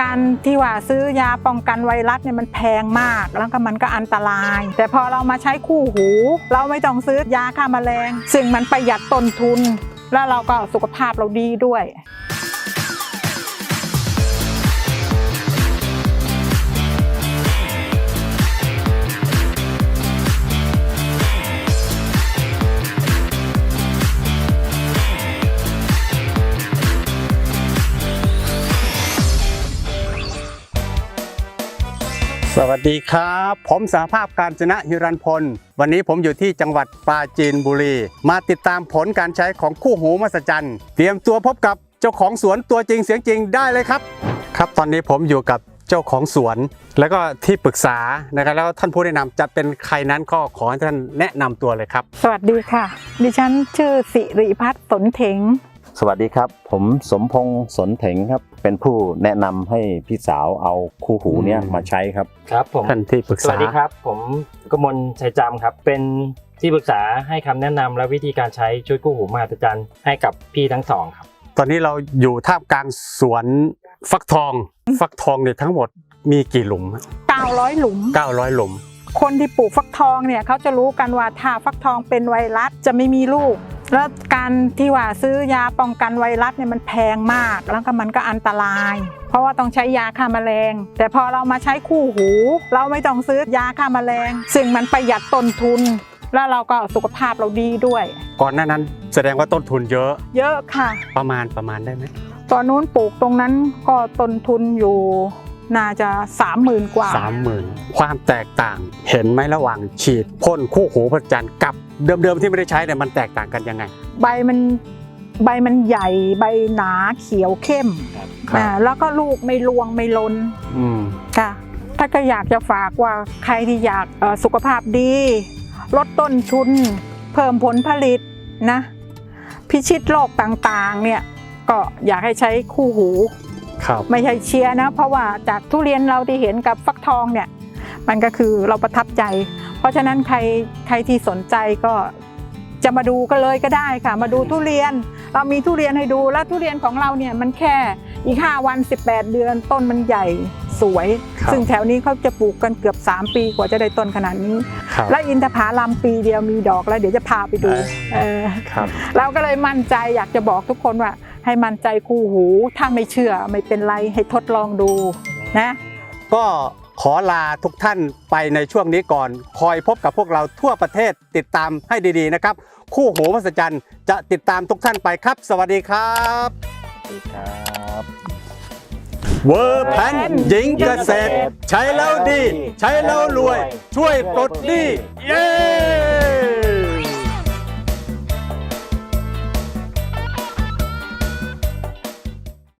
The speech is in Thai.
การที่ว่าซื้อยาป้องกันไวรัสเนี่ยมันแพงมาก แล้วก็มันก็อันตราย แต่พอเรามาใช้คู่หู เราไม่ต้องซื้อยาฆ่าแมลง ซึ่งมันประหยัดต้นทุน แล้วเราก็สุขภาพเราดีด้วย สวัสดีครับ ผมสาภาพการจนะฮิรันพล วันนี้ผมอยู่ที่จังหวัดปราจีนบุรี มาติดตามผลการใช้ของคู่หูมหัศจรรย์ เตรียมตัวพบกับเจ้าของสวนตัวจริงเสียงจริงได้เลยครับ ครับตอนนี้ผมอยู่กับเจ้าของสวน แล้วก็ที่ปรึกษานะครับแล้วท่านผู้แนะนำจะเป็นใครนั้นก็ขอให้ท่านแนะนำตัวเลยครับ สวัสดีค่ะ ดิฉันชื่อสิริพัฒน์สนเถงสวัสดีครับ ผมสมพงษ์สนเถงครับ เป็นผู้แนะนำให้พี่สาวเอาคู่หูเนี้ยอืมมาใช้ครับ ครับผมท่านที่ปรึกสษาวัสดีครับ ผมกมลชัยจำครับ เป็นที่ปรึกษาให้คำแนะนำและวิธีการใช้ชุดกู้หูมหัศจรรย์ให้กับพี่ทั้งสองครับ ตอนนี้เราอยู่ท่ามกลางสวนฟักทอง ฟักทองเนี่ยทั้งหมดมีกี่หลุม900 หลุม 900 หลุม คนที่ปลูกฟักทองเนี่ยเขาจะรู้กันว่าถ้าฟักทองเป็นไวรัสจะไม่มีลูก แล้วการที่ว่าซื้อยาป้องกันไวรัสเนี่ยมันแพงมาก แล้วก็มันก็อันตราย เพราะว่าต้องใช้ยาฆ่าแมลง แต่พอเรามาใช้คู่หู เราไม่ต้องซื้อยาฆ่าแมลง ซึ่งมันประหยัดต้นทุน แล้วเราก็สุขภาพเราดีด้วย ก่อนหน้านั้นแสดงว่าต้นทุนเยอะ เยอะค่ะ ประมาณประมาณได้ไหมตอนนู้นปลูกตรงนั้นก็ต้นทุนอยู่ น่าจะสามหมื่นกว่าสามหมื่นความแตกต่างเห็นไหมระหว่างฉีดพ่นคู่หูพระจันทร์กับเดิมๆที่ไม่ได้ใช้เนี่ยมันแตกต่างกันยังไง ใบมันใบมันใหญ่ใบหนาเขียวเข้มครับอ่าแล้วก็ลูกไม่รวงไม่ลนอืมค่ะถ้าก็อยากจะฝากว่าใครที่อยากเอ่อสุขภาพดี ลดต้นทุน เพิ่มผลผลิตนะ พิชิตโรคต่างๆเนี่ยก็อยากให้ใช้คู่หู ครับไม่ใช่เชียร์นะ เพราะว่าจากทุเรียนเราที่เห็นกับฟักทองเนี่ย มันก็คือเราประทับใจ เพราะฉะนั้นใครใครที่สนใจก็จะมาดูกันเลยก็ได้ค่ะ มาดูทุเรียน เรามีทุเรียนให้ดูแล้วทุเรียนของเราเนี่ยมันแค่อีก 5 วัน 18 เดือนต้นมันใหญ่สวยครับซึ่งแถวนี้เขาจะปลูกกันเกือบ 3 ปีกว่าจะได้ต้นขนาดนี้ครับและอินทผลัมปีเดียวมีดอกแล้วเดี๋ยวจะพาไปดูเออเออครับเราก็เลยมั่นใจอยากจะบอกทุกคนว่า ให้มั่นใจคู่หู ถ้าไม่เชื่อไม่เป็นไรให้ทดลองดูนะ ก็ขอลาทุกท่านไปในช่วงนี้ก่อน คอยพบกับพวกเราทั่วประเทศติดตามให้ดีๆนะครับ คู่หูมหัศจรรย์จะติดตามทุกท่านไปครับ สวัสดีครับสวัสดีครับเวอร์แพนหญิงเกษตร ใช้แล้วดี ใช้แล้วรวย ช่วยปลดหนี้เย้